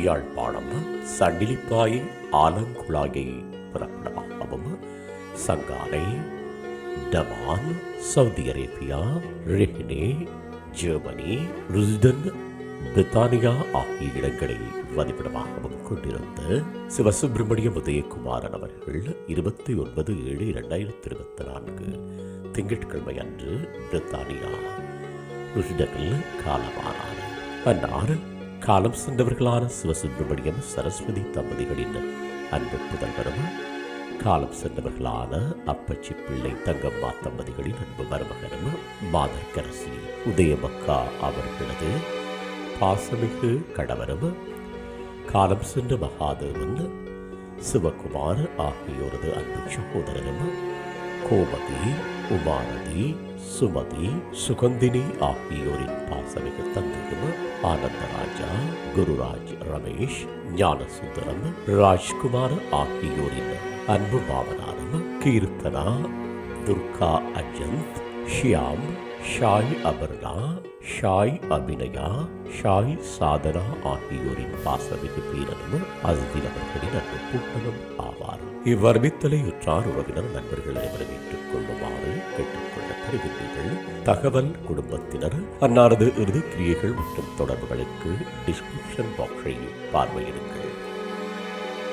யாழ்ப்பாணம் சண்டிலிப்பாய் ஆலங்குழாயை பிறப்பிடமாகவும் Chankanai Dammam Saudi Arabia Rheine Germany Rushden பிரித்தானியா ஆகிய இடங்களில் வதிப்பிடமாகவும் கொண்டிருந்த சிவசுப்பிரமணியம் உதயகுமாரன் அவர்கள் இருபத்தி ஒன்பது ஏழு இரண்டாயிரத்தி இருபத்தி நான்கு திங்கட்கிழமை அன்று பிரித்தானியா ருஷ்டனில் காலமானார். அன்னார் காலம் சென்றவர்களான சிவசுப்பிரமணியம் சரஸ்வதி தம்பதிகளின் அன்பு புதல்வரும்? காலம் சென்றவர்களான அப்பச்சி பிள்ளை தங்கம்மா தம்பதிகளின் அன்பு மருமகனும்? மாதர்கரசி உதயமக்கா அவர்களது பாசமிகு கணவரும்? காலம் சென்ற மகாதேவன் சிவகுமார் ஆகியோரது அன்பு சகோதரனும் கோமதி உமாரதி சுமதி சுகந்தினி ஆகியோரின் பாசமிகு தந்தையும் ஆனந்தராஜா குருராஜ் ரமேஷ் ஞானசுந்தரம் ராஜ்குமார் ஆகியோரின் அன்பு மாமனாரும் கீர்த்தனா துர்கா அஜந்த் ஷியாம் ஷாய் அபர்ணா ஷாய் அபிநயா ஷாய் சாதனா ஆகியோரின் பாசமிகு வீரனும் அஸ்தின் அவர்களின் அன்பு கூட்டலும் ஆவார். இவ்வறிவித்தலை உற்றார் உறவினர் நண்பர்கள் அனைவரும் ஏற்றுக்கொள்ளுமாறு கேட்டுக்கொள்ளப்படுகின்றீர்கள் தகவல் குடும்பத்தினர் அன்னாரது இறுதி கிரியைகள் மற்றும் தொடர்புகளுக்கு டிஸ்கிரிப்ஷன் பாக்ஸை பார்வையிடுங்கள்.